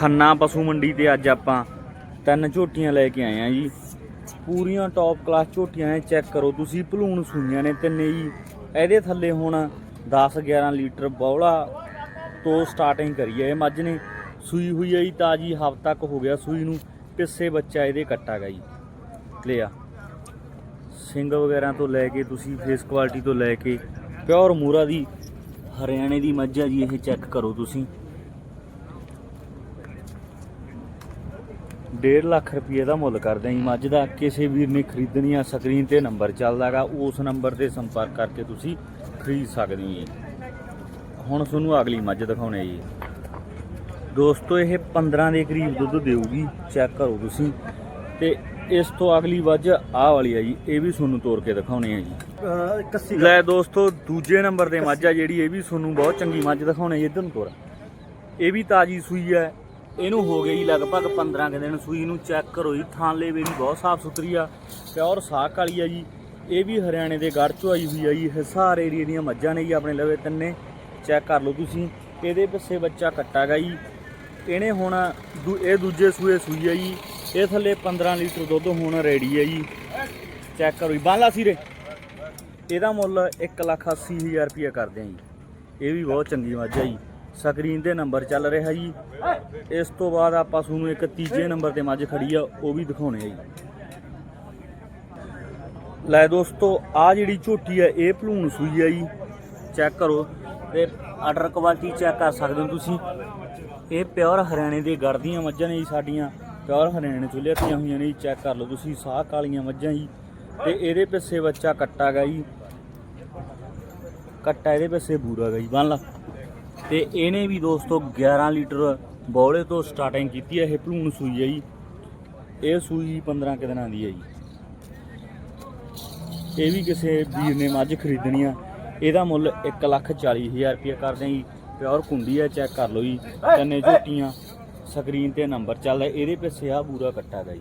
ਖੰਨਾ ਪਸ਼ੂ ਮੰਡੀ ਤੇ ਅੱਜ ਆਪਾਂ ਤਿੰਨ ਝੋਟੀਆਂ ਲੈ ਕੇ ਆਏ ਆ ਜੀ। ਪੂਰੀਆਂ ਟੌਪ ਕਲਾਸ ਝੋਟੀਆਂ ਨੇ ਚੈੱਕ ਕਰੋ, ਤੁਸੀਂ ਭਲੂਣ ਸੂਈਆਂ ਨੇ ਤਿੰਨੇ ਜੀ। ਇਹਦੇ ਥੱਲੇ ਹੁਣ 10 11 ਲੀਟਰ ਬੌਲਾ ਤੋਂ ਸਟਾਰਟਿੰਗ ਕਰੀ ਹੈ ਇਹ ਮੱਝ ਨੇ। ਸੂਈ ਹੋਈ ਹੈ ਜੀ ਤਾਜੀ, ਹਫ਼ਤਾ ਤੱਕ ਹੋ ਗਿਆ ਸੂਈ ਨੂੰ। ਪਿੱਸੇ ਬੱਚਾ ਇਹਦੇ ਕੱਟਾ ਗਾ ਜੀ। ਲਿਆ ਸਿੰਗ ਵਗੈਰਾ ਤੋਂ ਲੈ ਕੇ, ਤੁਸੀਂ ਫੇਸ ਕੁਆਲਿਟੀ ਤੋਂ ਲੈ ਕੇ ਪਿਓਰ ਮੂਰਾ ਦੀ, ਹਰਿਆਣੇ ਦੀ ਮੱਝ ਹੈ ਜੀ, ਇਹ ਚੈੱਕ ਕਰੋ ਤੁਸੀਂ। 1.5 ਲੱਖ ਰੁਪਏ ਦਾ ਮੁੱਲ ਕਰਦੇ ਆਂ ਮੱਝ ਦਾ ਕਿਸੇ ਵੀਰ ਨੇ ਖਰੀਦਣੀ ਆ ਸਕਰੀਨ ਤੇ ਨੰਬਰ ਚੱਲਦਾਗਾ ਉਸ ਨੰਬਰ ਤੇ ਸੰਪਰਕ ਕਰਕੇ ਤੁਸੀਂ ਖਰੀਦ ਸਕਦੇ ਹੋ ਜੀ। ਹੁਣ ਤੁਹਾਨੂੰ ਅਗਲੀ ਮੱਝ ਦਿਖਾਉਣੇ ਜੀ। ਦੋਸਤੋ ਇਹ 15 ਦੇ ਕਰੀਬ ਦੁੱਧ ਦੇਊਗੀ ਚੈੱਕ ਕਰੋ ਤੁਸੀਂ। ਤੇ ਇਸ ਤੋਂ ਅਗਲੀ ਮੱਝ ਆਹ ਵਾਲੀ ਆ ਜੀ ਇਹ ਵੀ ਤੁਹਾਨੂੰ ਤੋੜ ਕੇ ਦਿਖਾਉਣੇ ਆ ਜੀ। ਲੈ ਦੋਸਤੋ ਦੂਜੇ ਨੰਬਰ ਤੇ ਮੱਝ ਆ ਜਿਹੜੀ ਇਹ ਵੀ ਤੁਹਾਨੂੰ ਬਹੁਤ ਚੰਗੀ ਮੱਝ ਦਿਖਾਉਣੇ ਜੀ ਇਧਰ ਨੂੰ ਤੋਰ। ਇਹ ਵੀ ਤਾਜੀ ਸੂਈ ਹੈ ਇਹਨੂੰ ਹੋ ਗਈ ਲਗਭਗ 15 ਕੁ ਦਿਨ ਸੂਈ ਨੂੰ ਚੈੱਕ ਕਰੋ ਜੀ ਥਾਂਲੇ ਵੀ ਬਹੁਤ ਸਾਫ਼ ਸੁਥਰੀ ਆ, ਪਿਓਰ ਸਾਕ ਵਾਲੀ ਆ ਜੀ। ਇਹ ਵੀ ਹਰਿਆਣੇ ਦੇ ਗੜ੍ਹ ਚੋਂ ਆਈ ਹੋਈ ਆ ਜੀ, ਹਿਸਾਰ ਏਰੀਏ ਦੀਆਂ ਮੱਝਾਂ ਨੇ ਜੀ ਆਪਣੇ ਲਵੇ ਤਿੰਨੇ ਚੈੱਕ ਕਰ ਲਓ ਤੁਸੀਂ। ਇਹਦੇ ਪਿੱਛੇ ਬੱਚਾ ਕੱਟਾ ਗਾ ਜੀ। ਇਹਨੇ ਹੁਣ ਦੂ- ਇਹ ਦੂਜੇ ਸੂਏ ਸੂਈ ਆ ਜੀ। ਇਹ ਥੱਲੇ 15 ਲੀਟਰ ਦੁੱਧ ਹੁਣ ਰੈਡੀ ਆ ਜੀ। ਚੈੱਕ ਕਰੋ ਜੀ, ਬਾਲਾ ਸੀਰੇ। ਇਹਦਾ ਮੁੱਲ 180000 ਰੁਪਏ ਕਰਦੇ ਆ ਜੀ। ਇਹ ਵੀ ਬਹੁਤ ਚੰਗੀ ਮੱਝ ਆ ਜੀ। ਸਕਰੀਨ ਤੇ ਨੰਬਰ ਚੱਲ ਰਿਹਾ ਜੀ। ਇਸ ਤੋਂ ਬਾਅਦ ਆਪਾਂ ਤੁਹਾਨੂੰ ਇੱਕ ਤੀਜੇ ਨੰਬਰ ਤੇ ਮੱਝ ਖੜੀ ਆ, ਉਹ ਵੀ ਦਿਖਾਉਣੇ ਆ ਜੀ। ਲੈ ਦੋਸਤੋ ਆ ਜਿਹੜੀ ਝੋਟੀ ਆ, ਇਹ ਭਲੂਣ ਸੂਈ ਆ ਜੀ। ਚੈੱਕ ਕਰੋ ਤੇ ਆਰਡਰ ਕੁਆਲਿਟੀ ਚੈੱਕ ਕਰ ਸਕਦੇ ਹੋ ਤੁਸੀਂ। ਇਹ ਪਿਓਰ ਹਰਿਆਣੇ ਦੇ ਗੜ ਦੀਆਂ ਮੱਝਾਂ ਨੇ ਜੀ ਸਾਡੀਆਂ। ਪਿਓਰ ਹਰਿਆਣੇ ਚੋਂ ਲਿਆਤੀਆਂ ਹੋਈਆਂ ਨੇ ਜੀ ਚੈੱਕ ਕਰ ਲਓ ਤੁਸੀਂ, ਸਾਹ ਕਾਲੀਆਂ ਮੱਝਾਂ ਜੀ। ਤੇ ਇਹਦੇ ਪਿੱਛੇ ਬੱਚਾ ਕੱਟਾ ਗਾ ਜੀ। ਕੱਟਾ ਇਹਦੇ ਪਿੱਛੇ ਬੂਰਾ ਗਾ ਜੀ, ਬੰਨ ਲਾ। ਤੇ ਇਹਨੇ ਵੀ ਦੋਸਤੋ 11 ਲੀਟਰ ਬੌਲੇ ਤੋਂ ਸਟਾਰਟਿੰਗ ਕੀਤੀ ਹੈ ਇਹ ਭਲੂਣ ਸੂਈ ਹੈ ਜੀ। ਇਹ ਸੂਈ 15 ਕਿ ਦਿਨਾਂ ਦੀ ਹੈ ਜੀ। ਇਹ ਵੀ ਕਿਸੇ ਵੀਰ ਨੇ ਮੱਝ ਖਰੀਦਣੀ ਆ। ਇਹਦਾ ਮੁੱਲ 140000 ਰੁਪਏ ਕਰਦੇ ਆ ਜੀ। ਪਿਓਰ ਕੁੰਡੀ ਹੈ ਚੈੱਕ ਕਰ ਲਓ ਜੀ। ਤਿੰਨੇ ਝੋਟੀਆਂ, ਸਕਰੀਨ ਤੇ ਨੰਬਰ ਚੱਲਦਾ, ਇਹਦੇ ਪਿੱਛੇ ਆ ਬੂਰਾ ਕੱਟਾ ਦਾ ਜੀ।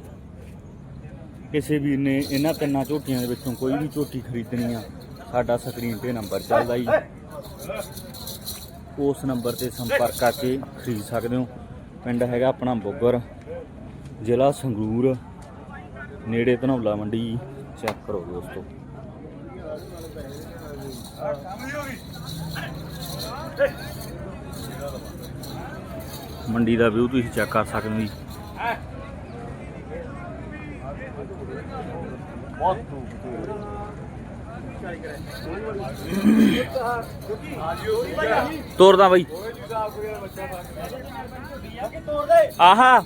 ਕਿਸੇ ਵੀਰ ਨੇ ਇਹਨਾਂ ਤਿੰਨਾਂ ਝੋਟੀਆਂ ਦੇ ਵਿੱਚੋਂ ਕੋਈ ਵੀ ਝੋਟੀ ਖਰੀਦਣੀ ਆ, ਸਾਡਾ ਸਕਰੀਨ ਤੇ ਨੰਬਰ ਚੱਲਦਾ ਜੀ। ਉਸ ਨੰਬਰ ਤੇ ਸੰਪਰਕ ਕਰਕੇ ਖਰੀਦ ਸਕਦੇ ਹੋ। ਪਿੰਡ ਹੈਗਾ ਆਪਣਾ ਬੁੱਗਰ, ਜ਼ਿਲ੍ਹਾ ਸੰਗਰੂਰ, ਨੇੜੇ ਧਨੌਲਾ ਮੰਡੀ, ਚੈੱਕ ਕਰੋ ਦੋਸਤੋ। ਮੰਡੀ ਦਾ ਵਿਊ ਤੁਸੀਂ ਚੈੱਕ ਕਰ ਸਕਦੇ ਹੋ ਜੀ। ਤੋਰਦਾ ਬਾਈ। ਆਹਾ।